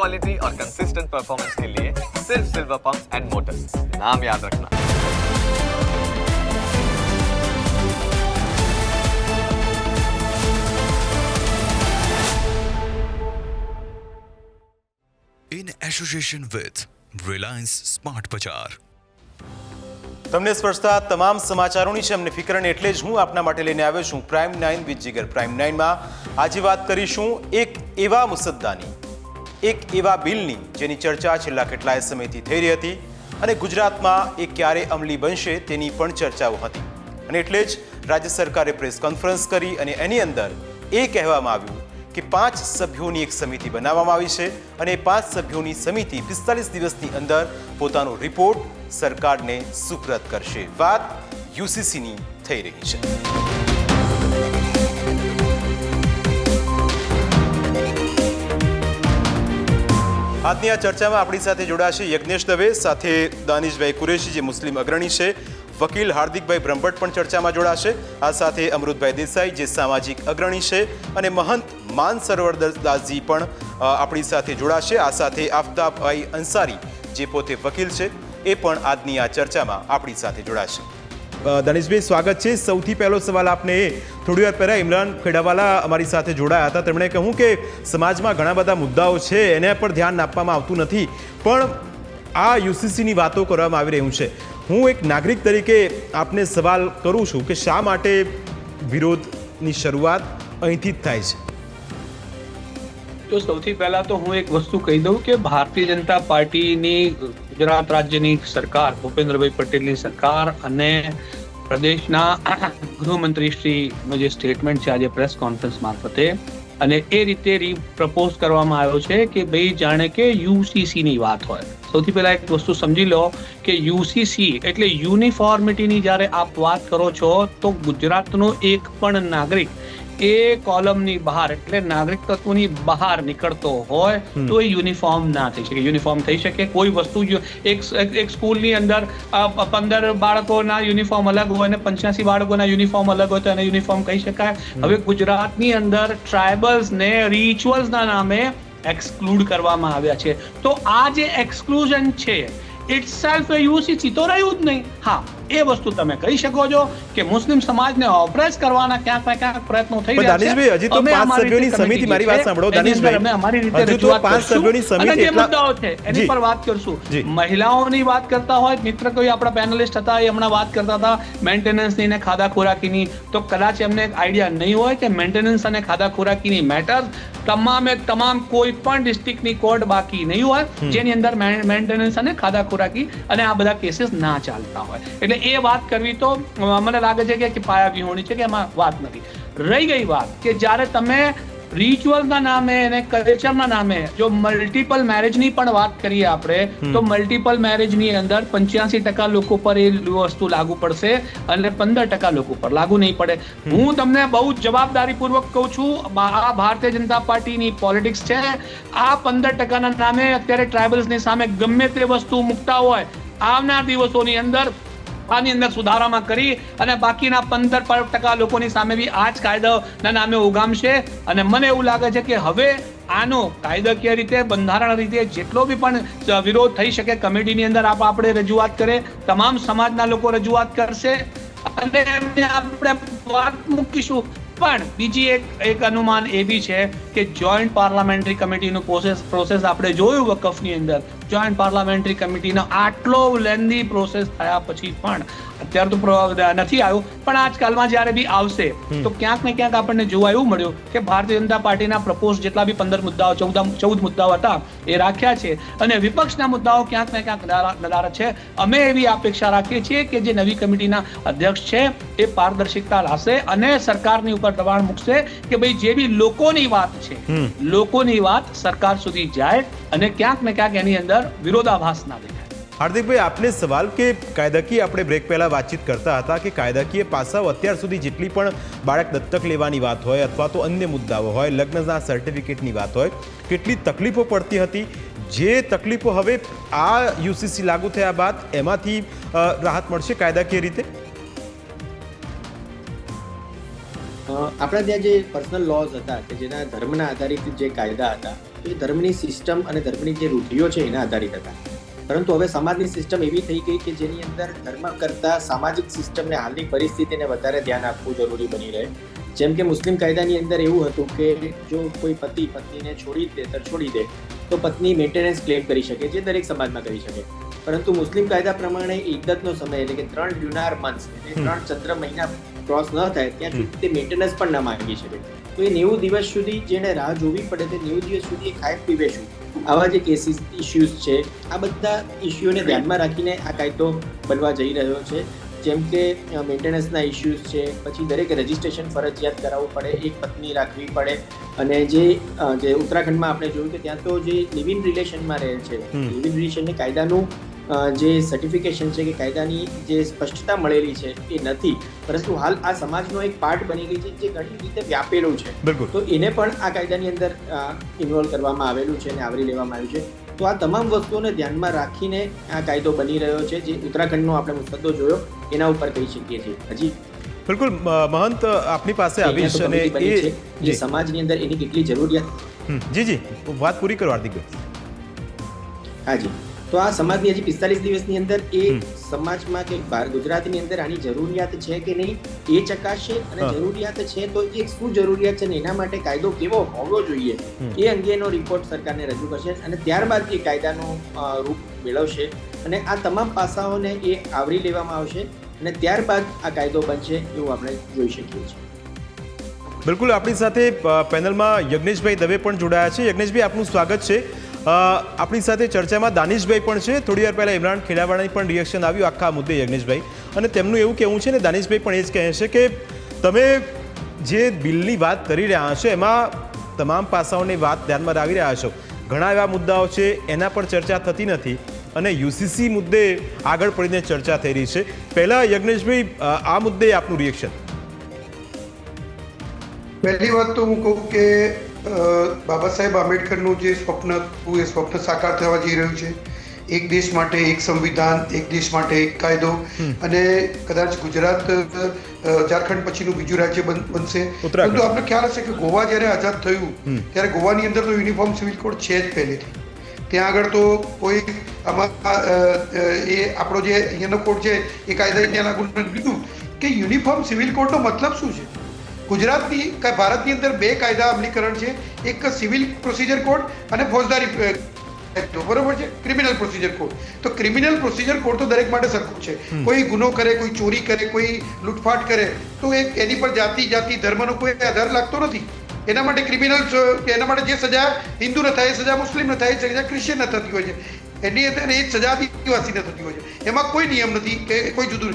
Quality और consistent performance के लिए सिर्फ सिल्वर पंप्स एंड मोटर्स नाम याद रखना in association with Reliance Smart Bazaar. તમને સ્પર્શતા તમામ સમાચારોની છે અમને ફિકરન એટલે જ હું આપના માટે લઈને આવ્યો છું prime nine with Jigar prime નાઇનમાં આજે વાત કરીશું એક એવા મુસદ્દાની એક એવા બિલની જેની ચર્ચા છેલ્લા કેટલાય સમયથી થઈ રહી હતી અને ગુજરાતમાં એ ક્યારે અમલી બનશે તેની પણ ચર્ચાઓ હતી. અને એટલે જ રાજ્ય સરકારે પ્રેસ કોન્ફરન્સ કરી અને એની અંદર એ કહેવામાં આવ્યું કે પાંચ સભ્યોની એક સમિતિ બનાવવામાં આવી છે અને પાંચ સભ્યોની સમિતિ પિસ્તાલીસ દિવસની અંદર પોતાનો રિપોર્ટ સરકારને સુપ્રત કરશે. વાત યુસીસીની થઈ રહી છે. આજની આ ચર્ચામાં આપણી સાથે જોડાશે યજ્ઞેશ દવે, સાથે દાનિશભાઈ કુરેશી, જે મુસ્લિમ અગ્રણી છે. વકીલ હાર્દિકભાઈ બ્રહ્મભટ્ટ પણ ચર્ચામાં જોડાશે. આ સાથે અમૃતભાઈ દેસાઈ, જે સામાજિક અગ્રણી છે. અને મહંત માન સરોવર દાસજી પણ આપણી સાથે જોડાશે. આ સાથે આફતાબભાઈ અંસારી, જે પોતે વકીલ છે, એ પણ આજની આ ચર્ચામાં આપણી સાથે જોડાશે. દનેશભાઈ સ્વાગત છે. સૌથી પહેલો સવાલ આપને એ. થોડી વાર પહેલાં ઇમરાન ખેડાવાલા અમારી સાથે જોડાયા હતા. તેમણે કહ્યું કે સમાજમાં ઘણા બધા મુદ્દાઓ છે, એને પર ધ્યાન આપવામાં આવતું નથી. પણ આ યુસીસીની વાતો કરવામાં આવી રહ્યું છે. હું એક નાગરિક તરીકે આપને સવાલ કરું છું કે શા માટે વિરોધની શરૂઆત અહીંથી જ થાય છે? તો સૌથી પહેલા તો હું એક વસ્તુ કહી દઉં કે ભારતીય જનતા પાર્ટીની ગુજરાત રાજ્યની સરકાર, ભૂપેન્દ્રભાઈ પટેલની સરકાર અને પ્રદેશના ગૃહમંત્રી શ્રીનો જે સ્ટેટમેન્ટ છે આજે પ્રેસ કોન્ફરન્સ મારફતે અને એ રીતે પ્રપોઝ કરવામાં આવ્યો છે કે ભાઈ જાણે કે યુસીસીની વાત હોય. સૌથી પહેલા એક વસ્તુ સમજી લો કે યુસીસી એટલે યુનિફોર્મિટીની જ્યારે આપ વાત કરો છો તો ગુજરાતનો એક પણ નાગરિક એ કોલમની બહાર એટલે નાગરિક તત્વની બહાર નીકળતો હોય તો એ યુનિફોર્મ ના થઈ શકે. યુનિફોર્મ થઈ શકે. કોઈ વસ્તુ એક સ્કૂલની અંદર પંદર બાળકોના યુનિફોર્મ અલગ હોય અને પંચ્યાસી બાળકોના યુનિફોર્મ અલગ હોય તો એને યુનિફોર્મ કહી શકાય. હવે ગુજરાતની અંદર ટ્રાઇબલ્સને રિચ્યુઅલ્સના નામે એક્સક્લુડ કરવામાં આવ્યા છે. તો આ જે એક્સક્લુઝન છે ઇટ સેલ્ફ એ યુસીસી તો રહ્યું જ નહીં. હા. એ વસ્તુ તમે કહી શકો છો કે મુસ્લિમ સમાજને ઓપરેસ કરવાના ક્યાંક ને ક્યાંક પ્રયત્નો થઈ રહ્યા છે. દાનિશભાઈ, હજી તો પાંચ સભ્યોની સમિતિ, મારી વાત સાંભળો, દાનિશભાઈ. અમે અમારી રીતે હજુ તો રજૂઆત પાંચ સભ્યોની સમિતિ એટલા- મુદ્દાઓ છે એની પર વાત કરશું. મહિલાઓની વાત કરતા હોય મિત્ર કોઈ આપણા પેનલિસ્ટ હતા એ હમણાં વાત કરતા હતા મેન્ટેનન્સની ને ખાધા ખોરાકીની. તો કદાચ એમને આઈડિયા નહીં હોય કે મેન્ટેનન્સ અને ખાધા ખોરાકીની મેટર તમામે તમામ કોઈ પણ ડિસ્ટ્રિક્ટની કોર્ટ બાકી નહીં હોય જેની અંદર મેન્ટેનન્સ અને ખાધા ખોરાકી અને આ બધા કેસીસ ના ચાલતા હોય. એટલે એ વાત કરવી તો મને લાગે છે કે- પાયા વિહોણી છે કે એમાં વાત નથી. રહી ગઈ વાત કે જ્યારે તમે રિચ્યુઅલના નામે અને કલ્ચરના નામે જો મલ્ટિપલ મેરેજની પણ વાત કરીએ આપણે તો મલ્ટિપલ મેરેજની અંદર પંચ્યાસી ટકા લોકો પર એ વસ્તુ લાગુ પડશે અને પંદર ટકા લોકો પર લાગુ નહીં પડે. હું તમને બહુ જવાબદારીપૂર્વક કહું છું આ ભારતીય જનતા પાર્ટીની પોલિટિક્સ છે. આ પંદર ટકાના નામે અત્યારે ટ્રાઇબલ્સની સામે ગમે તે વસ્તુ મૂકતા હોય આવનાર દિવસોની અંદર આની અંદર સુધારામાં કરી અને બાકીના પંદર ટકા લોકોની સામે બી આ જ કાયદાના નામે ઉગામશે. અને મને એવું લાગે છે કે હવે આનો કાયદાકીય રીતે, બંધારણ રીતે જેટલો બી પણ વિરોધ થઈ શકે કમિટીની અંદર આપ આપણે રજૂઆત કરે, તમામ સમાજના લોકો રજૂઆત કરશે. અને એમને આપણે વાત મૂકીશું. પણ બીજી એક એક અનુમાન એ બી છે કે જોઈન્ટ પાર્લામેન્ટરી કમિટીનું પ્રોસેસ પ્રોસેસ આપણે જોયું વકફની અંદર. જોઈન્ટ પાર્લામેન્ટરી કમિટીનો આટલો લેન્ધી પ્રોસેસ થયા પછી પણ અત્યારે તો નથી આવ્યો પણ આજકાલમાં જ્યારે બી આવશે તો ક્યાંક ને ક્યાંક આપણને જોવા એવું મળ્યું કે ભારતીય જનતા પાર્ટીના પ્રપોઝ જેટલા બી પંદર મુદ્દાઓ ચૌદ ચૌદ મુદ્દાઓ હતા એ રાખ્યા છે. અને વિપક્ષના મુદ્દાઓ ક્યાંક ને ક્યાંક નદારા નદારત છે. અમે એવી અપેક્ષા રાખીએ છીએ કે જે નવી કમિટીના અધ્યક્ષ છે એ પારદર્શિકતા લાવશે અને સરકારની ઉપર દબાણ મૂકશે કે ભાઈ જે બી લોકોની વાત છે લોકોની વાત સરકાર સુધી જાય અને ક્યાંક ને ક્યાંક એની અંદર વિરોધાભાસ ના દેખાય. હાર્દિકભાઈ આપને સવાલ કે કાયદાકીય આપણે બ્રેક પહેલાં વાતચીત કરતા હતા કે કાયદાકીય પાસાઓ અત્યાર સુધી જેટલી પણ બાળક દત્તક લેવાની વાત હોય અથવા તો અન્ય મુદ્દાઓ હોય લગ્નના સર્ટિફિકેટની વાત હોય કેટલી તકલીફો પડતી હતી? જે તકલીફો હવે આ યુસીસી લાગુ થયા બાદ એમાંથી રાહત મળશે કાયદાકીય રીતે? આપણા ત્યાં જે પર્સનલ લોઝ હતા કે જેના ધર્મના આધારિત જે કાયદા હતા એ ધર્મની સિસ્ટમ અને ધર્મની જે રૂઢિઓ છે એના આધારિત હતા પરંતુ હવે સમાજની સિસ્ટમ એવી થઈ ગઈ કે જેની અંદર ધર્મ કરતાં સામાજિક સિસ્ટમને હાલની પરિસ્થિતિને વધારે ધ્યાન આપવું જરૂરી બની રહે. જેમ કે મુસ્લિમ કાયદાની અંદર એવું હતું કે જો કોઈ પતિ પત્નીને છોડી દે તો છોડી દે, તો પત્ની મેન્ટેનન્સ ક્લેમ કરી શકે જે દરેક સમાજમાં કરી શકે. પરંતુ મુસ્લિમ કાયદા પ્રમાણે ઈદ્દતનો સમય એટલે કે ત્રણ લ્યુનાર મંથ એટલે ત્રણ ચંદ્ર મહિના ક્રોસ ન થાય, ત્યાં સુધી તે મેન્ટેનન્સ પણ ન માંગી શકે. તો એ નેવું દિવસ સુધી જેને રાહ જોવી પડે તે નેવું દિવસ સુધી એ ખાય પીવે શું આવા જે કેસીસ ઇસ્યુઝ છે આ બધા ઇસ્યુઓને ધ્યાનમાં રાખીને આ કાયદો બનવા જઈ રહ્યો છે. જેમ કે મેન્ટેનન્સના ઇસ્યુઝ છે પછી દરેક રજિસ્ટ્રેશન ફરજિયાત કરાવવું પડે એક પત્ની રાખવી પડે. અને જે જે ઉત્તરાખંડમાં આપણે જોયું કે ત્યાં તો જે લિવિંગ રિલેશનમાં રહે છે. લિવિંગ રિલેશનને કાયદાનું જે સર્ટિફિકેશન છે કે કાયદાની જે સ્પષ્ટતા મળેલી છે એ નથી. પરંતુ હાલ આ સમાજનો એક પાર્ટ બની ગઈ છે જે ઘણી રીતે વ્યાપેલું છે. બિલકુલ. તો એને પણ આ કાયદાની અંદર ઇન્વોલ્વ કરવામાં આવેલું છે અને આવરી લેવામાં આવ્યું છે. તો આ તમામ વસ્તુઓને ધ્યાનમાં રાખીને આ કાયદો બની રહ્યો છે જે ઉત્તરાખંડનો આપણે મુસદ્દો જોયો એના ઉપર કહી શકીએ છીએ. હજી બિલકુલ મહંત આપની પાસે આવી આવીશ અને એ જે સમાજની અંદર એની કેટલી જરૂરિયાત? જી જી. વાત પૂરી કરો હાર્દિકભાઈ. હાજી તો આ સમાજની હજી પિસ્તાલીસ દિવસની અંદર એ સમાજમાં કે ગુજરાતની અંદર આની જરૂરિયાત છે કે નહીં એ ચકાસશે અને જરૂરિયાત છે તો એ શું જરૂરિયાત છે ને એના માટે કાયદો કેવો હોવો જોઈએ એ અંગેનો રિપોર્ટ સરકારને રજૂ કરશે અને ત્યારબાદ એ કાયદાનું રૂપ મેળવશે અને આ તમામ પાસાઓને એ આવરી લેવામાં આવશે અને ત્યારબાદ આ કાયદો બનશે એવું આપણે જોઈ શકીએ છીએ. બિલકુલ આપણી સાથે પેનલમાં યજ્ઞેશભાઈ દવે પણ જોડાયા છે. યજ્ઞેશભાઈ આપનું સ્વાગત છે. આપણી સાથે ચર્ચામાં દાનિશભાઈ પણ છે. થોડી વાર પહેલાં ઇમરાન ખેડાવાળાની પણ રિએક્શન આવ્યું આખા મુદ્દે યજ્ઞેશભાઈ. અને તેમનું એવું કહેવું છે ને, દાનિશભાઈ પણ એ જ કહે છે કે તમે જે બિલની વાત કરી રહ્યા છો, એમાં તમામ પાસાઓની વાત ધ્યાનમાં લાવી રહ્યા છો. ઘણા એવા મુદ્દાઓ છે, એના પર ચર્ચા થતી નથી. અને યુસીસી મુદ્દે આગળ પડીને ચર્ચા થઈ રહી છે. પહેલાં યજ્ઞેશભાઈ આ મુદ્દે આપનું રિએક્શન પહેલી વાત તો હું કહું કે બાબા સાહેબ આંબેડકરનું જે સ્વપ્ન હતું એ સ્વપ્ન સાકાર થવા જઈ રહ્યું છે. એક દેશ માટે એક સંવિધાન એક દેશ માટે એક કાયદો અને કદાચ ગુજરાત ઝારખંડ પછીનું બીજું રાજ્ય બનશે. પરંતુ આપણે ખ્યાલ હશે કે ગોવા જ્યારે આઝાદ થયું ત્યારે ગોવાની અંદર તો યુનિફોર્મ સિવિલ કોડ છે જ પહેલેથી. ત્યાં આગળ તો કોઈ આમાં એ આપણો જે અહીંયાનો કોડ છે એ કાયદા ત્યાં લાગુ કીધું. કે યુનિફોર્મ સિવિલ કોડનો મતલબ શું છે? ગુજરાતની કા- ભારતની અંદર બે કાયદા અમલીકરણ છે. એક સિવિલ પ્રોસિજર કોડ અને ફોજદારી બરોબર છે? Criminal procedure code. તો ક્રિમિનલ પ્રોસિજર કોડ તો દરેક માટે સરખું છે. કોઈ ગુનો કરે કોઈ ચોરી કરે કોઈ લૂંટફાટ કરે તો એ એની પર જાતિ જાતિ ધર્મનો કોઈ આધાર લાગતો નથી. એના માટે ક્રિમિનલ એના માટે જે સજા હિન્દુ ન થાય એ સજા મુસ્લિમ ન થાય એ સજા ક્રિશ્ચિયન ન થતી હોય છે. એની અંદર એ સજા આદિવાસી ન થતી હોય છે. એમાં કોઈ નિયમ નથી કે કોઈ જુદું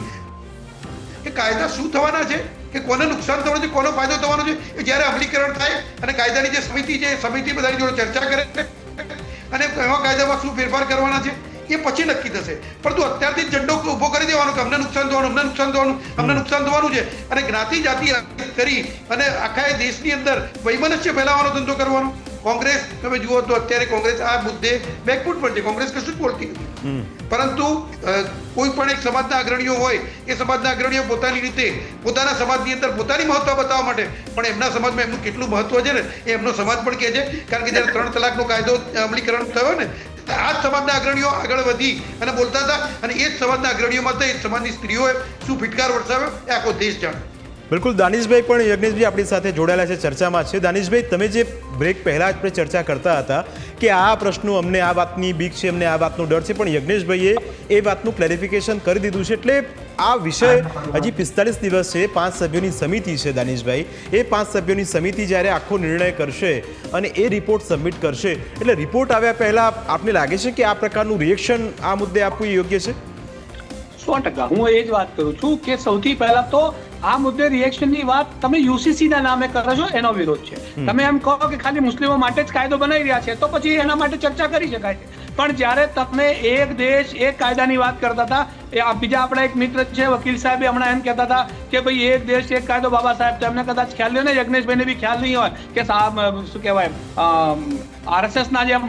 કે કાયદા શું થવાના છે? કે કોને નુકસાન થવાનું છે, કોનો ફાયદો થવાનો છે, એ જ્યારે અમલીકરણ થાય અને કાયદાની જે સમિતિ છે, એ સમિતિ બધાની જોડે ચર્ચા કરે અને એવા કાયદામાં શું ફેરફાર કરવાના છે, એ પછી નક્કી થશે. પરંતુ અત્યારથી ઝંડો ઊભો કરી દેવાનો કે અમને નુકસાન થવાનું, અમને નુકસાન થવાનું, અમને નુકસાન થવાનું છે. અને જ્ઞાતિ જાતિ કરી અને આખા દેશની અંદર વૈમનસ્ય ફેલાવવાનો ધંધો કરવાનો. કોંગ્રેસ, તમે જુઓ તો અત્યારે કોંગ્રેસ આ મુદ્દે બેકફૂટ પર છે. કોંગ્રેસ કશું જ બોલતી નથી. પરંતુ કોઈ પણ એક સમાજના અગ્રણીઓ હોય, એ સમાજના અગ્રણીઓ પોતાની રીતે, પોતાના સમાજની અંદર પોતાની મહત્વ બતાવવા માટે, પણ એમના સમાજમાં એમનું કેટલું મહત્વ છે ને, એ એમનો સમાજ પણ કહે છે. કારણ કે જ્યારે ત્રણ તલાકનો કાયદો અમલીકરણ થયો ને આ જ સમાજના અગ્રણીઓ આગળ વધી અને બોલતા હતા. અને એ જ સમાજના અગ્રણીઓમાં તો એ સમાજની સ્ત્રીઓએ શું ફિટકાર વરસાવ્યો? એ આખો દેશ જાણે. બિલકુલ, દાનિશભાઈ પણ યજ્ઞેશભાઈ આપણી સાથે જોડાયેલા છે ચર્ચામાં છે. દાનિશભાઈ, તમે જે બ્રેક પહેલાં આપણે ચર્ચા કરતા હતા કે આ પ્રશ્નો અમને આ વાતની બીક છે, અમને આ વાતનો ડર છે, પણ યજ્ઞેશભાઈએ એ વાતનું ક્લેરિફિકેશન કરી દીધું છે. એટલે આ વિષય હજી પિસ્તાલીસ દિવસ છે, પાંચ સભ્યોની સમિતિ છે દાનિશભાઈ. એ પાંચ સભ્યોની સમિતિ જ્યારે આખો નિર્ણય કરશે અને એ રિપોર્ટ સબમિટ કરશે, એટલે રિપોર્ટ આવ્યા પહેલાં આપને લાગે છે કે આ પ્રકારનું રિએક્શન આ મુદ્દે આપવું યોગ્ય છે? સો ટકા. હું એ જ વાત કરું છું કે સૌથી પહેલા તો આ મુદ્દે રિએક્શનની વાત તમે યુસીસી ના નામે કરો છો એનો વિરોધ છે. તમે એમ કહો કે ખાલી મુસ્લિમો માટે જ કાયદો બનાવી રહ્યા છે તો પછી એના માટે ચર્ચા કરી શકાય છે. પણ જ્યારે તમે એક દેશ એક કાયદાની વાત કરતા હતા, એ બીજા આપણા એક મિત્ર છે, વકીલ સાહેબ હમણાં એમ કહેતા હતા કે ભાઈ એક દેશ એક કાયદો બાબા સાહેબ તેમને કદાચ ખ્યાલ નહીં ને, યજ્ઞેશભાઈને બી ખ્યાલ નહીં હોય કે સાહેબ શું કહેવાય આરએસએસ ના જે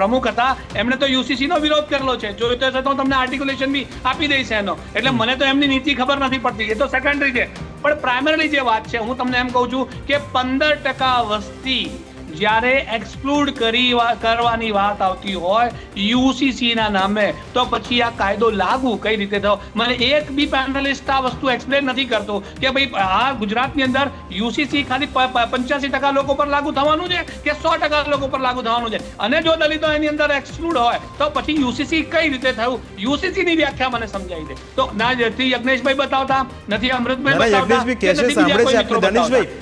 પ્રમુખ હતા, એમણે તો યુસીસી નો વિરોધ કરેલો છે. જોઈતો હશે તો તમને આર્ટિક્યુલેશન બી આપી દઈશ એનો. એટલે મને તો એમની નીતિ ખબર નથી પડતી. એ તો સેકન્ડરી છે. પણ પ્રાઇમરી જે વાત છે, હું તમને એમ કહું છું કે પંદર ટકા વસ્તી જ્યારે એક્સક્લુડ કરી કરવાની વાત આવતી હોય યુસીસી ના નામે તો પછી આ કાયદો લાગુ કઈ રીતે થયો? મને એક બી પેનલિસ્ટ આ વસ્તુ એક્સપ્લેન નથી કરતો કે ભાઈ આ ગુજરાતની અંદર યુસીસી ખાલી પંચ્યાસી ટકા લોકો પર લાગુ થવાનું છે કે સો ટકા લોકો પર લાગુ થવાનું છે? અને જો દલિતો એની અંદર એક્સક્લુડ હોય તો પછી યુસીસી કઈ રીતે થયું? યુસીસી ની વ્યાખ્યા મને સમજાવી દે. તો ના નથી યજ્ઞેશભાઈ બતાવતા નથી અમૃતભાઈ બતાવતા.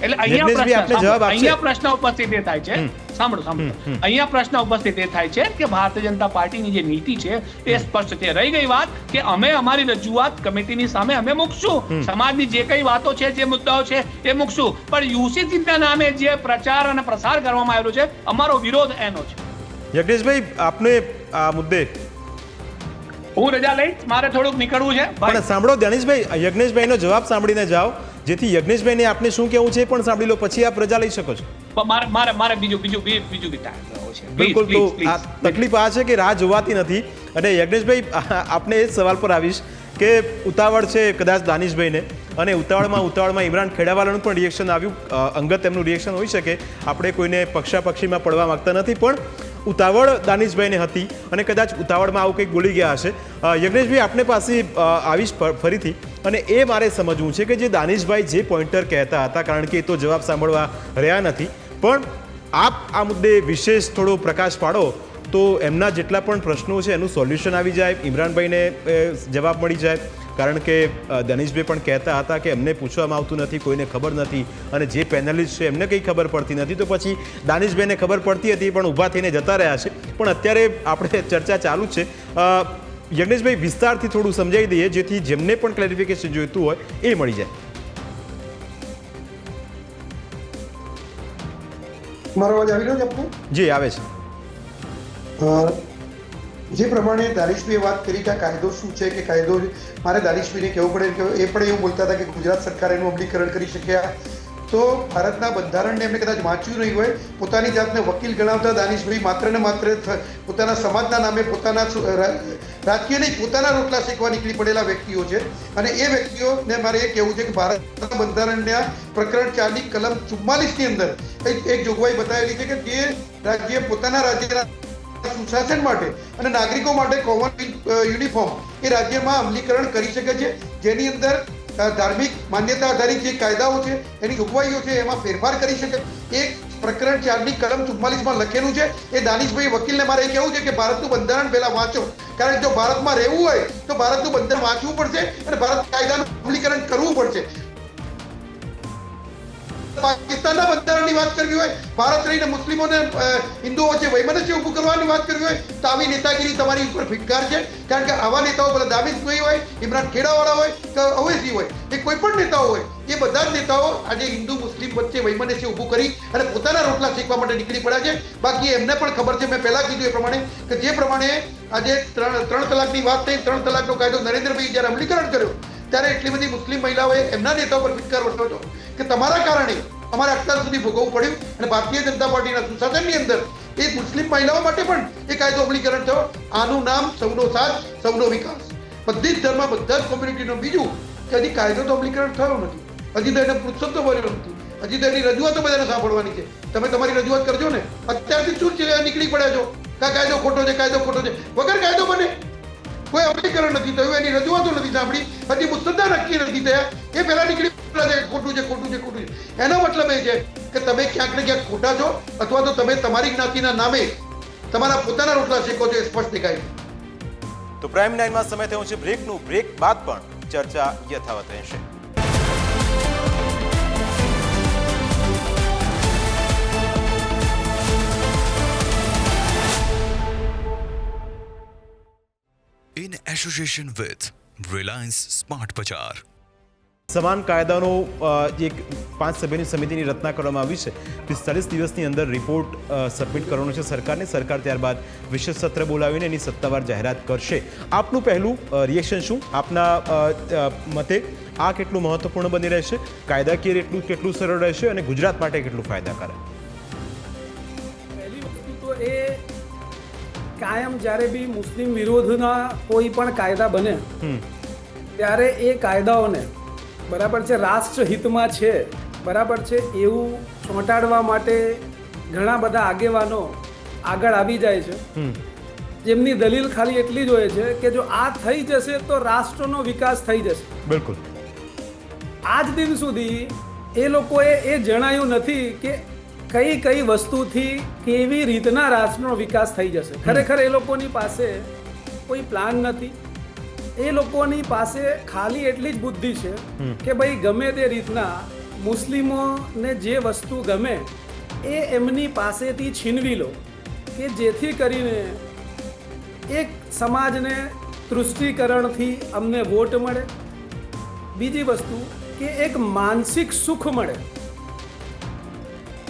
એટલે અહીંયા પ્રશ્ન ઉપસ્થિત એ થાય છે? સાંભળો સાંભળો. અહીંયા પ્રશ્ન ઉપસ્થિત એ થાય છે કે ભારતીય જનતા પાર્ટીની જે નીતિ છે એ સ્પષ્ટ છે. રહી ગઈ વાત કે અમે અમારી રજૂઆત કમિટીની સામે અમે મૂકશું. સમાજની જે કઈ વાતો છે જે મુદ્દાઓ છે એ મૂકશું. પણ યુસીસીના નામે જે પ્રચાર અને પ્રસાર કરવામાં આવેલો છે અમારો વિરોધ એનો છે. યજ્ઞેશભાઈ આપને આ મુદ્દે હું રજા લઈશ મારે થોડુંક નીકળવું છે. પણ સાંભળો ધનેશભાઈ યજ્ઞેશભાઈનો જવાબ સાંભળીને જાઓ. જેથી યજ્ઞેશભાઈને આપને શું કહેવું છે એ પણ સાંભળી લો. પછી આપ રજા લઈ શકો છો. મારે મારે મારે બીજું બીજું બીજું બી છે. બિલકુલ તો આ તકલીફ આ છે કે રાહ જોવાતી નથી. અને યજ્ઞેશભાઈ આપને એ જ સવાલ પર આવીશ કે ઉતાવળ છે કદાચ દાનિશભાઈને. અને ઉતાવળમાં ઉતાવળમાં ઇમરાન ખેડાવાલાનું પણ રિએક્શન આવ્યું. અંગત એમનું રિએક્શન હોઈ શકે. આપણે કોઈને પક્ષાપક્ષીમાં પડવા માંગતા નથી પણ ઉતાવળ દાનિશભાઈને હતી. અને કદાચ ઉતાવળમાં આવું કંઈક બોલી ગયા હશે. યજ્ઞેશભાઈ આપને પાસે આવીશ ફરીથી. અને એ મારે સમજવું છે કે જે દાનિશભાઈ જે પોઈન્ટર કહેતા હતા કારણ કે એ તો જવાબ સાંભળવા રહ્યા નથી. પણ આપ આ મુદ્દે વિશેષ થોડો પ્રકાશ પાડો તો એમના જેટલા પણ પ્રશ્નો છે એનું સોલ્યુશન આવી જાય ઇમરાનભાઈને જવાબ મળી જાય. કારણ કે અ, પણ કહેતા હતા કે એમને પૂછવામાં આવતું નથી કોઈને ખબર નથી અને જે પેનલિસ્ટ છે એમને કંઈ ખબર પડતી નથી. તો પછી દાનિશભાઈને ખબર પડતી હતી પણ ઊભા થઈને જતા રહ્યા છે. પણ અત્યારે આપણે ચર્ચા ચાલુ છે. યજ્ઞેશભાઈ વિસ્તારથી થોડું સમજાવી દઈએ જેથી જેમને પણ ક્લેરિફિકેશન જોઈતું હોય એ મળી જાય. મારો અવાજ આવી રહ્યો છે આપને? જી આવે છે. જે પ્રમાણે દાનિશભાઈએ વાત કરી કે કાયદો શું છે કે કાયદો મારે દારિશ્રીને કહેવું પડે કે એ પણ એવું બોલતા હતા કે ગુજરાત સરકાર એનું અમલીકરણ કરી શક્યા. તો ભારતના બંધારણને એમને કદાચ વાંચ્યું નહીં હોય પોતાની જાતને વકીલ ગણાવતા દાનિશભાઈ માત્ર ને માત્ર પોતાના સમાજના નામે પોતાના રાજકીય નહીં પોતાના રોટલા શેકવા નીકળી પડેલા વ્યક્તિઓ છે. અને એ વ્યક્તિઓને મારે એ કહેવું છે કે ભારતના બંધારણના પ્રકરણ ચારની કલમ ચુમ્માલીસની અંદર એક જોગવાઈ બતાવેલી છે કે જે રાજ્ય પોતાના રાજ્યના સુશાસન માટે અને નાગરિકો માટે કોમન યુનિફોર્મ એ રાજ્યમાં અમલીકરણ કરી શકે છે. જેની અંદર ધાર્મિક માન્યતા આધારિત જે કાયદાઓ છે, એની જોગવાઈઓ છે, એમાં ફેરફાર કરી શકે. એક પ્રકરણ ચારની કલમ ચુમ્માલીસમાં લખેલું છે. એ દાનિશભાઈ વકીલને મારે એ કહેવું છે કે ભારતનું બંધારણ પહેલા વાંચો. કારણ કે જો ભારતમાં રહેવું હોય, તો ભારતનું બંધારણ વાંચવું પડશે અને ભારત કાયદાનું અમલીકરણ કરવું પડશે. પાકિસ્તાનના બંધારણની વાત કરવી હોય, ભારત રહીને મુસ્લિમોને હિન્દુઓ વચ્ચે વૈમનસ્ય ઊભું કરવાની વાત કરવી હોય, તો આવી નેતાગીરી તમારી ઉપર ફિટકાર છે. કારણ કે આવા નેતાઓ ભલે દામિશભાઈ હોય, ઇમરાન ખેડાવાળા હોય કે અવેસી હોય, એ કોઈ પણ નેતાઓ હોય, એ બધા જ નેતાઓ આજે હિન્દુ, મુસ્લિમ વચ્ચે વૈમનસ્ય ઊભું કરી અને પોતાના રોટલા શીખવા માટે નીકળી પડ્યા છે. બાકી એમને પણ ખબર છે, મેં પહેલા કીધું એ પ્રમાણે, કે જે પ્રમાણે આજે ત્રણ ત્રણ કલાકની વાત થઈ, ત્રણ તલાકનો કાયદો નરેન્દ્રભાઈ જ્યારે અમલીકરણ કર્યો, ત્યારે એટલી બધી મુસ્લિમ મહિલાઓએ એમના નેતાઓ પર ફિટકાર વર્તો હતો. કે તમારા કારણે અમારે અત્યાર સુધી ભોગવવું પડ્યું અને ભારતીય જનતા પાર્ટીના સુશાસનની અંદર એ મુસ્લિમ મહિલાઓ માટે પણ એ કાયદો અમલીકરણ થયો. આનું નામ સૌનો સાથ, સૌનો વિકાસ. બધી જ ધર્મ, બધા જ કોમ્યુનિટીનો બીજું કે હજી કાયદો તો અમલીકરણ થયો નથી. હજી તો એને પુરુષો તો બન્યો નથી. હજી તો એની રજૂઆતો બધાને સાંભળવાની છે. તમે તમારી રજૂઆત કરજો ને. અત્યારથી ચૂર નીકળી પડ્યા છો. કા કાયદો ખોટો છે, કાયદો ખોટો છે. વગર કાયદો બને. કોઈ અમલીકરણ નથી થયું, એની રજૂઆતો નથી સાંભળી. હજી મુસદ્દા નક્કી નથી થયા. એ પહેલા નીકળી ખોટું છે ખોટું છે ખોટું છે. એનો મતલબ એ છે કે તમે ક્યાંક ને ક્યાંક ખોટા છો, અથવા તો તમે તમારી જ્ઞાતિના નામે તમારા પોતાના રોટલા શેકો છો એ સ્પષ્ટ દેખાય તો પ્રાઇમ નાઇનમાં સમય થયો છે બ્રેકનું બ્રેક બાદ પણ ચર્ચા યથાવત રહેશે. In association with Reliance Smart Bazaar. સમાન કાયદાનો જે પાંચ સભ્યની સમિતિની રચના કરવામાં આવી છે પિસ્તાલીસ દિવસની અંદર રિપોર્ટ સબમિટ કરવાનો છે સરકારને. સરકાર ત્યારબાદ વિશેષ સત્ર બોલાવીને એની સત્તાવાર જાહેરાત કરશે. આપનું પહેલું રિએક્શન શું? આપના મતે આ કેટલું મહત્વપૂર્ણ બની રહેશે? કાયદાકીય એટલું કેટલું સરળ રહેશે? અને ગુજરાત માટે કેટલું ફાયદાકારક? પહેલી વસ્તુ તો એ કાયમ જ્યારે બી મુસ્લિમ વિરોધના કોઈ પણ કાયદા બને ત્યારે એ કાયદાઓને બરાબર છે રાષ્ટ્ર હિતમાં છે બરાબર છે એવું ચોંટાડવા માટે ઘણા બધા આગેવાનો આગળ આવી જાય છે. જેમની દલીલ ખાલી એટલી જ હોય છે કે જો આ થઈ જશે તો રાષ્ટ્રનો વિકાસ થઈ જશે. બિલકુલ. આજ દિન સુધી એ લોકોએ એ જણાયું નથી કે કઈ કઈ વસ્તુથી કેવી રીતના રાષ્ટ્રનો વિકાસ થઈ જશે? ખરેખર એ લોકોની પાસે કોઈ પ્લાન નથી. એ લોકોની પાસે ખાલી એટલી જ બુદ્ધિ છે કે ભાઈ ગમે તે રીતના મુસ્લિમોને જે વસ્તુ ગમે એ એમની પાસેથી છીનવી લો. કે જેથી કરીને એક સમાજને તૃષ્ટિકરણથી અમને વોટ મળે. બીજી વસ્તુ કે એક માનસિક સુખ મળે.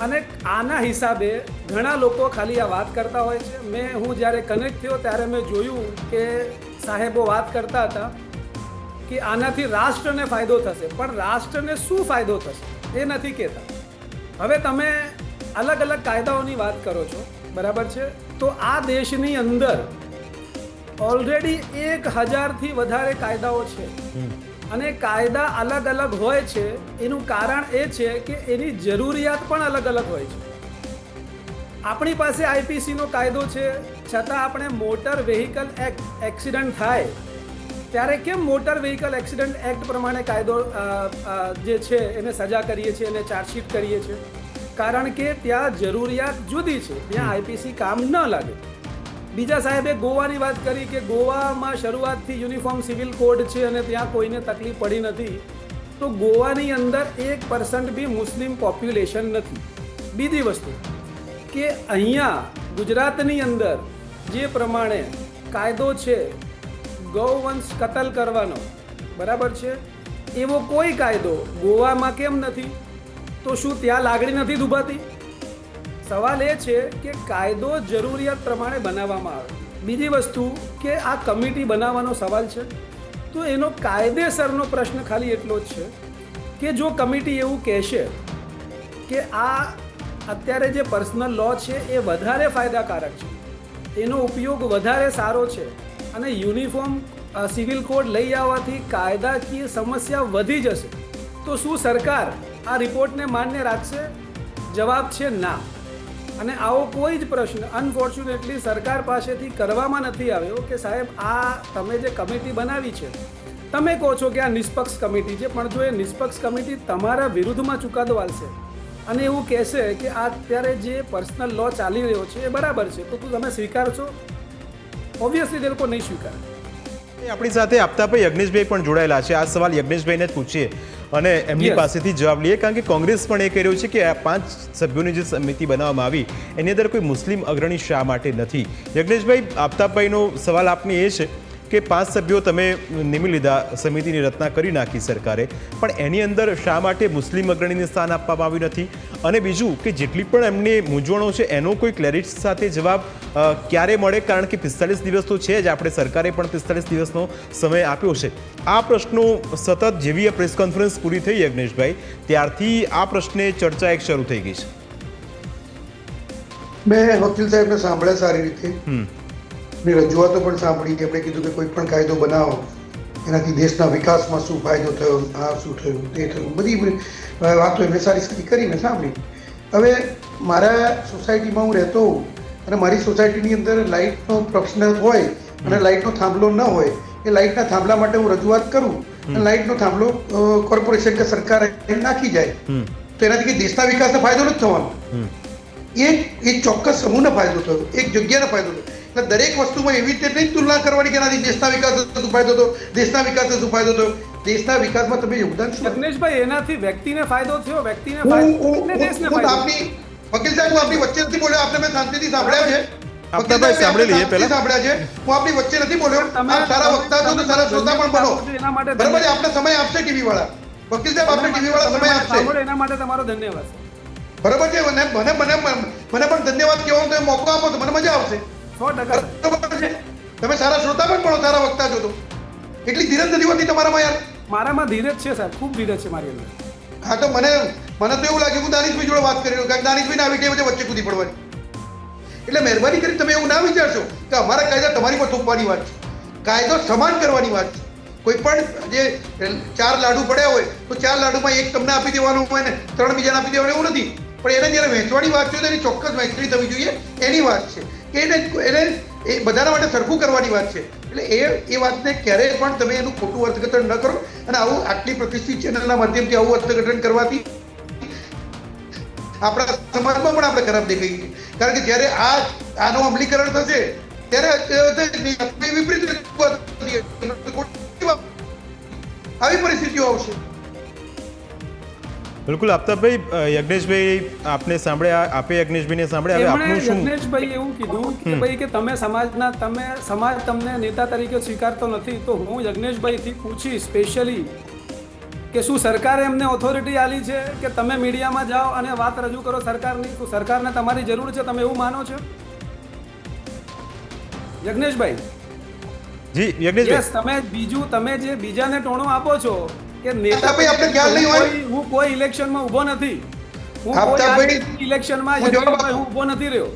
અને આના હિસાબે ઘણા લોકો ખાલી આ વાત કરતા હોય છે. મેં હું જ્યારે કનેક્ટ થયો ત્યારે મેં જોયું કે સાહેબો વાત કરતા હતા કે આનાથી રાષ્ટ્રને ફાયદો થશે. પણ રાષ્ટ્રને શું ફાયદો થશે એ નથી કહેતા. હવે તમે અલગ અલગ કાયદાઓની વાત કરો છો, બરાબર છે? તો આ દેશની અંદર ઓલરેડી એક હજારથી વધારે કાયદાઓ છે. અને કાયદા અલગ અલગ હોય છે, એનું કારણ એ છે કે એની જરૂરિયાત પણ અલગ અલગ હોય છે. આપણી પાસે આઈપીસીનો કાયદો છે, છતાં આપણે મોટર વેહિકલ એક્ટ એક્સિડન્ટ થાય, ત્યારે કેમ મોટર વેહિકલ એક્સિડન્ટ એક્ટ પ્રમાણે કાયદો જે છે એને સજા કરીએ છીએ એને ચાર્જશીટ કરીએ છીએ? કારણ કે ત્યાં જરૂરિયાત જુદી છે, ત્યાં આઈપીસી કામ ન લાગે. બીજા સાહેબે ગોવાની વાત કરી કે ગોવામાં શરૂઆતથી યુનિફોર્મ સિવિલ કોડ છે અને ત્યાં કોઈને તકલીફ પડી નથી, તો ગોવાની અંદર એક પર્સન્ટ બી મુસ્લિમ પોપ્યુલેશન નથી. બીજી વસ્તુ કે અહીંયા ગુજરાતની અંદર જે પ્રમાણે કાયદો છે, ગૌવંશ કતલ કરવાનો, બરાબર છે? એવો કોઈ કાયદો ગોવામાં કેમ નથી? તો શું ત્યાં લાગણી નથી દુભાતી? સવાલ એ છે કે કાયદો જરૂરિયાત પ્રમાણે બનાવવામાં આવે. બીજી વસ્તુ કે આ કમિટી બનાવવાનો સવાલ છે. તો એનો કાયદેસરનો પ્રશ્ન ખાલી એટલો જ છે કે જો કમિટી એવું કહેશે કે આ અત્યારે જે પર્સનલ લો છે એ વધારે ફાયદાકારક છે. એનો ઉપયોગ વધારે સારો છે અને યુનિફોર્મ સિવિલ કોડ લઈ આવવાથી કાયદાકીય સમસ્યા વધી જશે. તો શું સરકાર આ રિપોર્ટને માન્ય રાખશે? જવાબ છે ના. અને આવો કોઈ જ પ્રશ્ન અનફોર્ચ્યુનેટલી સરકાર પાસેથી કરવામાં નથી આવ્યો કે સાહેબ, આ તમે જે કમિટી બનાવી છે, તમે કહો છો કે આ નિષ્પક્ષ કમિટી છે, પણ જો એ નિષ્પક્ષ કમિટી તમારા વિરુદ્ધમાં ચુકાદો આવશે અને એવું કહેશે કે આ અત્યારે જે પર્સનલ લો ચાલી રહ્યો છે એ બરાબર છે, તો તું તમે સ્વીકારશો ઓબ્વિયસલી તે લોકો નહીં સ્વીકારે. આપણી સાથે આપતાભાઈ યજ્ઞેશભાઈ પણ જોડાયેલા છે. આ સવાલ યજ્ઞેશભાઈને જ પૂછીએ. અને એમની પાસેથી જવાબ લઈએ કારણ કે કોંગ્રેસ પણ એ કહી રહ્યું છે કે આ પાંચ સભ્યોની જે સમિતિ બનાવવામાં આવી એની અંદર કોઈ મુસ્લિમ અગ્રણી શા માટે નથી? યજ્ઞેશભાઈ આપતાભાઈનો સવાલ આપને એ છે કે પાંચ સભ્યો તમે નિમી લીધા સમિતિની રચના કરી નાખી સરકારે. પણ એની અંદર શા માટે મુસ્લિમ અગ્રણીને સ્થાન આપવામાં આવ્યું નથી? અને બીજું કે જેટલી પણ એમની મૂંઝવણો છે એનો કોઈ ક્લેરિટી સાથે જવાબ ક્યારે મળે? કારણ કે પિસ્તાલીસ દિવસ તો છે જ આપણે સરકારે પણ પિસ્તાલીસ દિવસનો સમય આપ્યો છે. આ પ્રશ્નો સતત જેવી આ પ્રેસ કોન્ફરન્સ પૂરી થઈ યજ્ઞેશભાઈ ત્યારથી આ પ્રશ્ને ચર્ચા એક શરૂ થઈ ગઈ છે. મેં વકીલ સાહેબને સાંભળ્યા સારી રીતે. ની રજૂઆતો પણ સાંભળી એમણે કીધું કે કોઈ પણ કાયદો બનાવો એનાથી દેશના વિકાસમાં શું ફાયદો થયો આ શું થયું તે થયું બધી વાતો એમણે સારી સારી કરીને સાંભળી. હવે મારા સોસાયટીમાં હું રહેતો હોઉં અને મારી સોસાયટીની અંદર લાઇટનો પ્રશ્ન હોય અને લાઇટનો થાંભલો ન હોય એ લાઇટના થાંભલા માટે હું રજૂઆત કરું અને લાઇટનો થાંભલો કોર્પોરેશન કે સરકાર એમ નાખી જાય તો એનાથી દેશના વિકાસને ફાયદો નથી થવાનો. એ એક ચોક્કસ સમૂહને ફાયદો થયો એક જગ્યાને ફાયદો થયો. એટલે દરેક વસ્તુમાં એવી રીતે નહીં તુલના કરવાની કે એનાથી દેશના વિકાસ શું ફાયદો થયો દેશના વિકાસ શું ફાયદો થયો દેશના વિકાસમાં તમે યોગદાન શું આપ્યું? એનાથી વ્યક્તિને ફાયદો થયો વ્યક્તિને ફાયદો દેશને ફાયદો આપની વકીલ સાહેબ હું આપની વચ્ચે નથી બોલ્યો આપને મેં શાંતિથી સાંભળ્યા છે? આપના વકીલ ભાઈ સાહેબ, સાંભળી લઈએ પહેલા. સાંભળ્યા છે? હું આપની વચ્ચે નથી બોલ્યો. આપ સારા વક્તા છો તો સારા શ્રોતા પણ બનો. બરાબર છે? આપને સમય આપશે ટીવી વાળા વકીલ સાહેબ આપને ટીવી વાળા સમય આપશે. એના માટે તમારો ધન્યવાદ. બરાબર છે? મને મને મને મને પણ ધન્યવાદ કહેવાનો મોકો આપો તો મને મજા આવશે. સો ટકા તમે સારા શ્રોતા પણ ભણો સારા વક્તા છો તો. એટલી ધીરજ નથી હોતી તમારામાં યાર. મારામાં ધીરજ છે સાહેબ ખૂબ ધીરજ છે મારી અંદર. હા તો મને મને તો એવું લાગ્યું હું દાનિશભાઈ જોડે વાત કરી રહ્યો કારણ કે દાનિશભાઈને આવી ટેવ વચ્ચે વચ્ચે કૂદી પડવાની. એટલે મહેરબાની કરી તમે એવું ના વિચારશો કે અમારા કાયદા તમારી પર થોપવાની વાત છે. કાયદો સમાન કરવાની વાત છે. કોઈ પણ જે ચાર લાડુ પડ્યા હોય તો ચાર લાડુમાં એક તમને આપી દેવાનું હોય ને ત્રણ બીજાને આપી દેવાનું એવું નથી. પણ એને જ્યારે વહેંચવાની વાત છે તો એની ચોક્કસ વહેંચણી થવી જોઈએ એની વાત છે. કે એને એને એ બધાના માટે સરખું કરવાની વાત છે. એટલે એ એ વાતને ક્યારેય પણ તમે એનું ખોટું અર્થઘટન ન કરો અને આવું આટલી પ્રતિષ્ઠિત ચેનલના માધ્યમથી આવું અર્થઘટન કરવાથી આપણા સમાજમાં પણ આપણે ખરાબ દેખાઈ છીએ કારણ કે જ્યારે આ, આનું અમલીકરણ થશે, ત્યારે વિપરીત આવી પરિસ્થિતિઓ આવશે. બિલકુલ આપતાભાઈ યજ્ઞેશભાઈ આપને સાંભળ્યા આપે યજ્ઞેશભાઈને સાંભળ્યા હવે આપનું શું? યજ્ઞેશભાઈ એવું કીધું કે ભાઈ કે તમે સમાજના તમે સમાજ તમને નેતા તરીકે સ્વીકારતો નથી તો હું યજ્ઞેશભાઈથી પૂછી સ્પેશિયલી કે શું સરકારે એમને ઓથોરિટી આલી છે કે તમે મીડિયામાં જાઓ અને વાત રજૂ કરો સરકારની તો સરકારને તમારી જરૂર છે તમે એવું માનો છો? યજ્ઞેશભાઈ? જી યજ્ઞેશભાઈ. તમે બીજું તમે જે બીજાને ટોણો આપો છો કે નેતા ભાઈ આપણે ખ્યાલ નહીં હોય? હું કોઈ ઇલેક્શનમાં ઊભો નથી. હું કોઈ ઇલેક્શનમાં હું ઊભો નથી રહ્યો.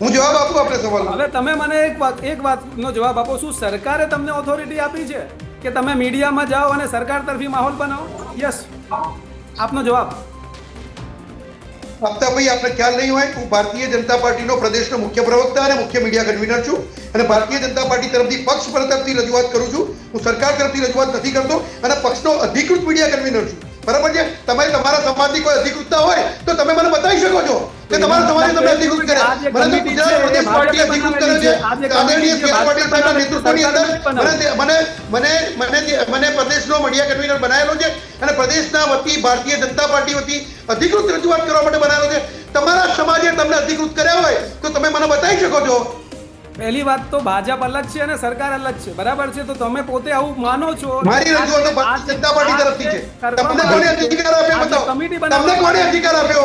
હું જવાબ આપું આપણે સવાલ હવે તમે મને એક વાત એક વાતનો જવાબ આપો. શું સરકારે તમને ઓથોરિટી આપી છે? કે તમે મીડિયામાં જાઓ અને સરકાર તરફી માહોલ બનાવો? યસ આપનો જવાબ. આપતાભાઈ આપણે ખ્યાલ નહીં હોય, હું ભારતીય જનતા પાર્ટીનો પ્રદેશનો મુખ્ય પ્રવક્તા અને મુખ્ય મીડિયા કન્વીનર છું. અને ભારતીય જનતા પાર્ટી તરફથી પક્ષ તરફથી રજૂઆત કરું છું. હું સરકાર તરફથી રજૂઆત નથી કરતો અને પક્ષનો અધિકૃત મીડિયા કન્વીનર છું. બરાબર છે? તમે તમારા સમાજની કોઈ અધિકૃતતા હોય તો તમે મને બતાવી શકો છો. કે તમારે તમારી તમે અધિકૃત કર્યા મને તો ગુજરાત પ્રદેશ પાર્ટી અધિકૃત કરે છે. આદરણીય સી પાટીલ સાહેબના નેતૃત્વની અંદર મને મને મને મને મને પ્રદેશનો મીડિયા કન્વીનર બનાવેલો છે અને પ્રદેશના વતી ભારતીય જનતા પાર્ટી વતી અધિકૃત રજૂઆત કરવા માટે બનાવેલો છે. તમારા સમાજે તમને અધિકૃત કર્યા હોય તો તમે મને બતાવી શકો છો. પહેલી વાત તો ભાજપ અલગ છે અને સરકાર અલગ છે. બરાબર છે? તો તમે પોતે આવું માનો છો? મારી રજૂઆત ભારતીય જનતા પાર્ટી તરફથી છે. તમને કોણે અધિકાર આપ્યો બતાવો? તમને કોણે અધિકાર આપ્યો?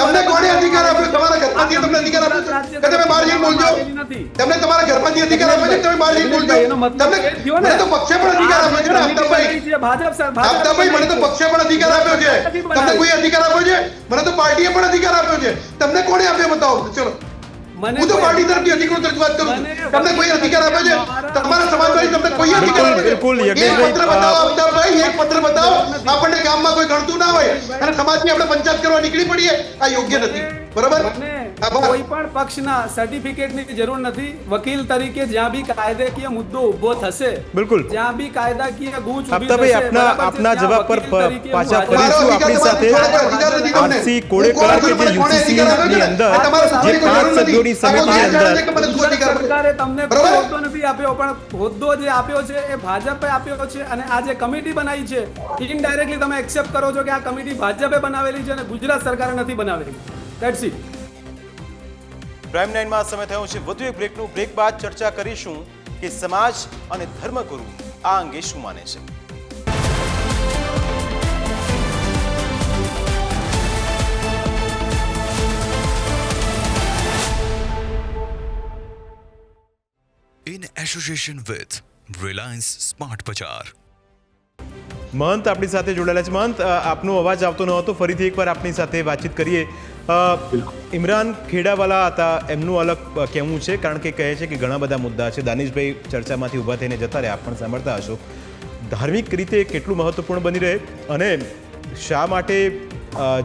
તમને કોણે અધિકાર આપ્યો? તમારા ઘરમાંથી તમને અધિકાર આપ્યો કે તમે બહાર જઈને બોલજો? તમને તમારા ઘરમાંથી અધિકાર આપ્યો છે તમે બહાર જઈને બોલજો? તમને મને તો પક્ષે પણ અધિકાર આપ્યો છે ને આપતાભાઈ ભાજપ સર આપતાભાઈ મને તો પક્ષે પણ અધિકાર આપ્યો છે. તમને કોઈ અધિકાર આપ્યો છે? મને તો પાર્ટીએ પણ અધિકાર આપ્યો છે. તમને કોણે આપ્યો બતાવો? ચલો. હું તો પાર્ટી તરફથી અધિકૃત રજૂઆત કરું છું. તમને કોઈ અધિકાર આપે છે? તમારા સમાજવાદી તમને કોઈ અધિકાર આપે છે? બિલકુલ, એક પત્ર બતાવો અ, એક પત્ર બતાવો. આપણને ગામમાં કોઈ ગણતું ના હોય અને સમાજની આપણે પંચાયત કરવા નીકળી પડીએ આ યોગ્ય નથી. બરાબર? કોઈ પણ પક્ષના સર્ટિફિકેટની જરૂર નથી વકીલ તરીકે જ્યાં બી કાયદાકીય મુદ્દો ઊભો થશે બિલકુલ. જ્યાં બી કાયદાકીય ગૂંચ ઊભી આપના- આપના જવાબ પર પાછા ફરીશું. આપણી સાથે. આરસી કોડેકર કે જે આપ્યો ની છે? અંદર જે પાંચ સભ્યોની સમિતિની અંદર? સરકારે તમને હોદ્દો નથી આપ્યો પણ હોદ્દો જે આપ્યો છે એ ભાજપે આપ્યો છે અને આ જે કમિટી બનાવી છે ઇનડાયરેક્ટલી તમે એક્સેપ્ટ કરો છો કે આ કમિટી ભાજપે બનાવેલી છે અને ગુજરાત સરકારે નથી બનાવેલી ધેટ્સ ઇટ પ્રાઇમ નાઇનમાં સમય થયો છે. વધુ એક બ્રેકનું બ્રેક બાદ ચર્ચા કરીશું કે સમાજ અને ધર્મગુરુ આ અંગે શું માને છે. In association with Reliance smart Bazaar મહંત આપણી સાથે જોડાયેલા છે. મહંત આપનો અવાજ આવતો ન હતો. ફરીથી એકવાર આપની સાથે વાતચીત કરીએ. ઇમરાન ખેડાવાલા હતા એમનું અલગ કહેવું છે કારણ કે કહે છે કે ઘણા બધા મુદ્દા છે. દાનિશભાઈ ચર્ચામાંથી ઊભા થઈને જતા રહ્યા પણ સાંભળતા હશો. ધાર્મિક રીતે કેટલું મહત્વપૂર્ણ બની રહે અને શા માટે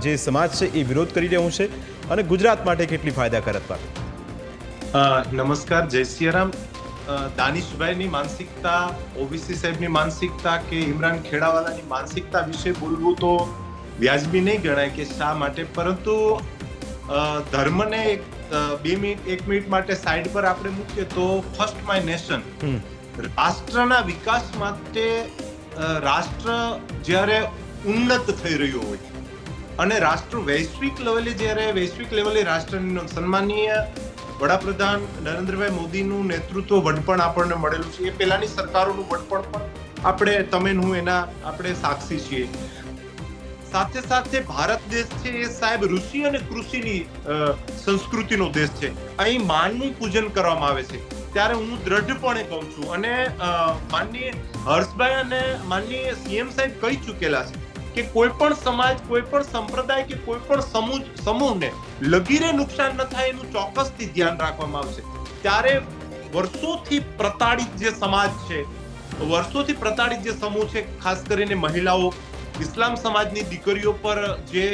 જે સમાજ છે એ વિરોધ કરી રહ્યું છે અને ગુજરાત માટે કેટલી ફાયદાકારક વાત? નમસ્કાર જય સિયારામ. દાનિશભાઈની માનસિકતા ઓબીસી સાહેબની માનસિકતા કે ઇમરાન ખેડાવાલાની માનસિકતા વિશે બોલવું તો વ્યાજબી નહીં ગણાય કે શા માટે પરંતુ ધર્મને એક, બે મિનિટ એક મિનિટ માટે સાઈડ પર આપણે મૂકીએ તો ફર્સ્ટ માય નેશન. રાષ્ટ્રના વિકાસ માટે રાષ્ટ્ર જ્યારે ઉન્નત થઈ રહ્યું હોય અને રાષ્ટ્ર વૈશ્વિક લેવલે જ્યારે વૈશ્વિક લેવલે રાષ્ટ્રની સન્માનીય વડાપ્રધાન નરેન્દ્રભાઈ મોદીનું નેતૃત્વ વડપણ આપણને મળેલું છે. એ પહેલાની સરકારોનું વડપણ પણ આપણે તમે હું એના આપણે સાક્ષી છીએ. સાથે સાથે ભારત દેશ છે એ સાહેબ ઋષિ અને કૃષિની સંસ્કૃતિનો દેશ છે. અહીં માનનું પૂજન કરવામાં આવે છે. ત્યારે હું દ્રઢપણે કહું છું અને માનનીય હર્ષભાઈ અને માનનીય સીએમ સાહેબ કહી ચૂકેલા છે કે કોઈ પણ સમાજ, કોઈ પણ સંપ્રદાય કે કોઈ પણ સમૂહ, સમૂહને લગીરે નુકસાન ન થાય એનું ચોક્કસથી ધ્યાન રાખવામાં આવશે. ત્યારે વર્ષોથી પ્રતાડિત જે સમાજ છે, વર્ષોથી પ્રતાડિત જે સમૂહ છે, ખાસ કરીને મહિલાઓ ઇસ્લામ સમાજની દીકરીઓ પર જે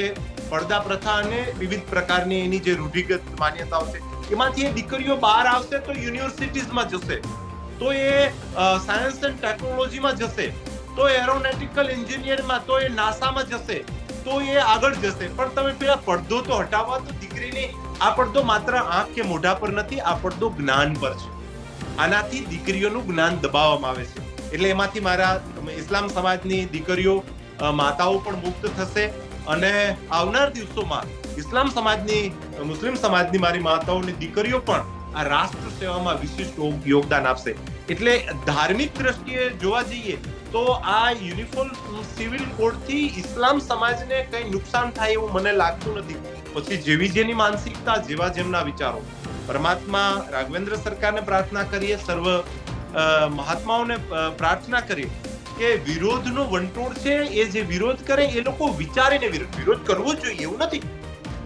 પડદા પ્રથા અને વિવિધ પ્રકારની એની જે રૂઢિગત માન્યતાઓ છે, એમાંથી એ દીકરીઓ બહાર આવશે તો યુનિવર્સિટીઝમાં જશે, તો એ સાયન્સ એન્ડ ટેકનોલોજીમાં જશે, તો એરોનેટિકલ એન્જિનિયરમાં તો એ નાસામાં જશે, તો એ આગળ જશે. પણ તમે પેલા પડદો તો હટાવવા તો દીકરીને, આ પડદો માત્ર આંખ કે મોઢા પર નથી, આ પડદો જ્ઞાન પર છે. આનાથી દીકરીઓનું જ્ઞાન દબાવવામાં આવે છે. એટલે એમાંથી મારા ઇસ્લામ સમાજની દીકરીઓ માતાઓ પણ મુક્ત થશે અને આવનાર દિવસોમાં ઇસ્લામ સમાજની, મુસ્લિમ સમાજની મારી માતાઓની દીકરીઓ પણ આ રાષ્ટ્ર સેવામાં વિશિષ્ટ યોગદાન આપશે. એટલે ધાર્મિક દ્રષ્ટિએ જોવા જઈએ તો આ યુનિફોર્મ સિવિલ કોડથી ઇસ્લામ સમાજને કંઈ નુકસાન થાય એવું મને લાગતું નથી. પછી જેવી જેની માનસિકતા, જેવા જેમના વિચારો. પરમાત્મા રાઘવેન્દ્ર સરકારને પ્રાર્થના કરીએ, સર્વ મહાત્માઓને પ્રાર્થના કરીએ. કે વિરોધનો વંટોળ છે, એ જે વિરોધ કરે, એ લોકો વિચારીને વિરોધ વિરોધ કરવો જોઈએ, એવું નથી.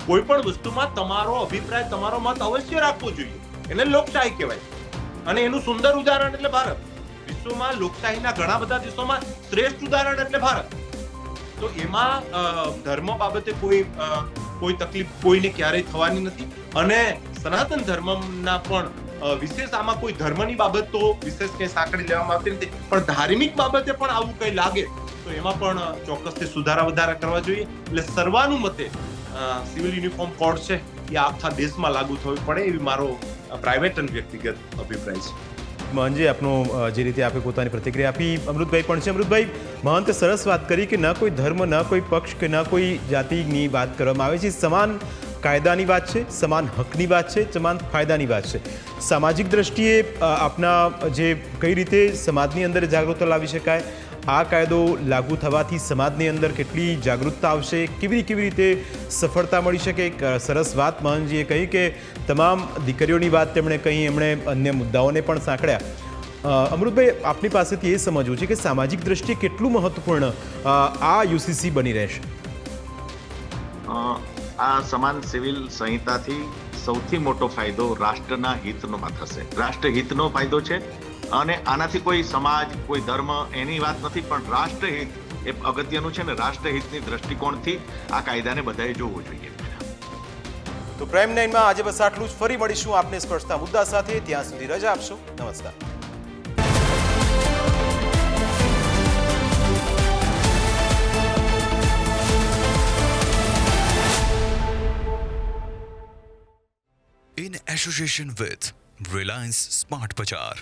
કોઈ પણ વસ્તુમાં તમારો અભિપ્રાય, તમારો મત અવશ્ય રાખવો જોઈએ. એને લોકશાહી કહેવાય અને એનું સુંદર ઉદાહરણ એટલે ભારત. વિશ્વમાં લોકશાહીના ઘણા બધા દેશોમાં શ્રેષ્ઠ ઉદાહરણ એટલે ભારત. તો એમાં ધર્મ બાબતે કોઈ કોઈ તકલીફ કોઈને ક્યારેય થવાની નથી. અને સનાતન ધર્મના પણ વિશેષ આમાં કોઈ ધર્મની બાબત તો વિશેષ કંઈ સાંકળી લેવામાં આવતી નથી. પણ ધાર્મિક બાબતે પણ આવું કંઈ લાગે, તો એમાં પણ ચોક્કસથી સુધારા વધારા કરવા જોઈએ. એટલે સર્વાનુમતે સિવિલ યુનિફોર્મ કોડ છે, એ આખા દેશમાં લાગુ થવી પડે એવી મારો પ્રાઇવેટ અને વ્યક્તિગત અભિપ્રાય છે. મહંતજી આપનો જે રીતે આપે પોતાની પ્રતિક્રિયા આપી, અમૃતભાઈ પણ છે. અમૃતભાઈ, મહંતે સરસ વાત કરી કે ન કોઈ ધર્મ, ન કોઈ પક્ષ કે ન કોઈ જાતિની વાત કરવામાં આવે છે. સમાન કાયદાની વાત છે, સમાન હકની વાત છે, સમાન ફાયદાની વાત છે. સામાજિક દ્રષ્ટિએ આપના જે કઈ રીતે સમાજની અંદર જાગૃતતા લાવી શકાય, આ કાયદો લાગુ થવાથી સમાજની અંદર કેટલી જાગૃતતા આવશે, કેવી કેવી રીતે સફળતા મળી શકે? સરસ વાત મહનજીએ કહી કે તમામ દીકરીઓની વાત તેમણે કહી, એમણે અન્ય મુદ્દાઓને પણ સાંકળ્યા. અમૃતભાઈ, આપની પાસેથી એ સમજવું છે કે સામાજિક દ્રષ્ટિએ કેટલું મહત્વપૂર્ણ આ યુસીસી બની રહેશે? આ સમાન સિવિલ સંહિતાથી સૌથી મોટો ફાયદો રાષ્ટ્રના હિતનોમાં થશે. રાષ્ટ્રહિતનો ફાયદો છે અને આનાથી કોઈ સમાજ, કોઈ ધર્મ એની વાત નથી, પણ રાષ્ટ્રહિત એ અગત્યનું છે ને રાષ્ટ્રહિતની દ્રષ્ટિકોણથી આ કાયદાને બધાએ જોવું જોઈએ. તો પ્રાઇમ નાઇનમાં આજે બસ આટલું જ. ફરી મળીશું આપને સ્પર્શતા મુદ્દા સાથે. ત્યાં સુધી રજા આપશો. નમસ્કાર. In association with Reliance Smart Bazaar.